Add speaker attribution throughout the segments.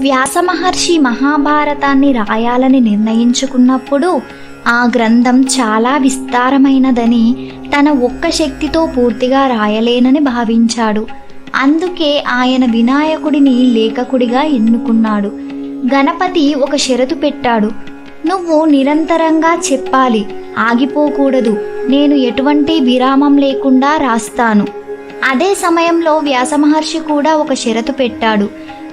Speaker 1: వ్యాసమహర్షి మహాభారతాన్ని రాయాలని నిర్ణయించుకున్నప్పుడు ఆ గ్రంథం చాలా విస్తారమైనదని తన ఒక్క శక్తితో పూర్తిగా రాయలేనని భావించాడు. అందుకే ఆయన వినాయకుడిని లేఖకుడిగా ఎన్నుకున్నాడు. గణపతి ఒక షరతు పెట్టాడు. నువ్వు నిరంతరంగా చెప్పాలి ఆగిపోకూడదు. నేను ఎటువంటి విరామం లేకుండా రాస్తాను. అదే సమయంలో వ్యాసమహర్షి కూడా ఒక షరతు పెట్టాడు.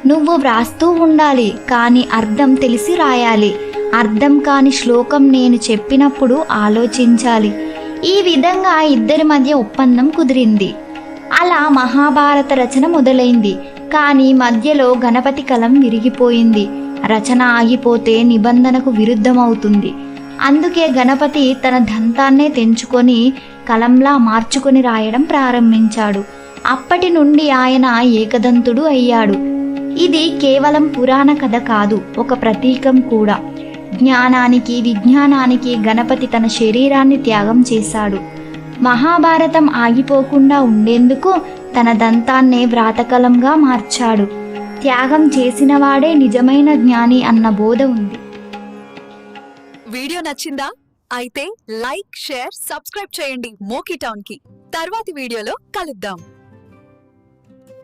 Speaker 1: నువ్వు వ్రాస్తూ ఉండాలి కానీ అర్థం తెలిసి రాయాలి. అర్థం కాని శ్లోకం నేను చెప్పినప్పుడు ఆలోచించాలి. ఈ విధంగా ఇద్దరి మధ్య ఒప్పందం కుదిరింది. అలా మహాభారత రచన మొదలైంది కానీ మధ్యలో గణపతి కలం విరిగిపోయింది. రచన ఆగిపోతే నిబంధనకు విరుద్ధమవుతుంది. అందుకే గణపతి తన దంతాన్నే తెంచుకొని కలంలా మార్చుకొని రాయడం ప్రారంభించాడు. అప్పటి నుండి ఆయన ఏకదంతుడు అయ్యాడు. ఇది కేవలం పురాణ కథ కాదు ఒక ప్రతీకం కూడా. జ్ఞానానికి విజ్ఞానానికి గణపతి తన శరీరాన్ని త్యాగం చేశాడు. మహాభారతం ఆగిపోకుండా ఉండేందుకు తన దంతాన్నే వ్రాతకలంగా మార్చాడు. త్యాగం చేసినవాడే నిజమైన జ్ఞాని అన్న బోధ ఉంది.
Speaker 2: వీడియో నచ్చిందా? అయితే లైక్ షేర్ సబ్స్క్రైబ్ చేయండి మోకీ టౌన్కి తర్వాతి వీడియోలో కలుద్దాం.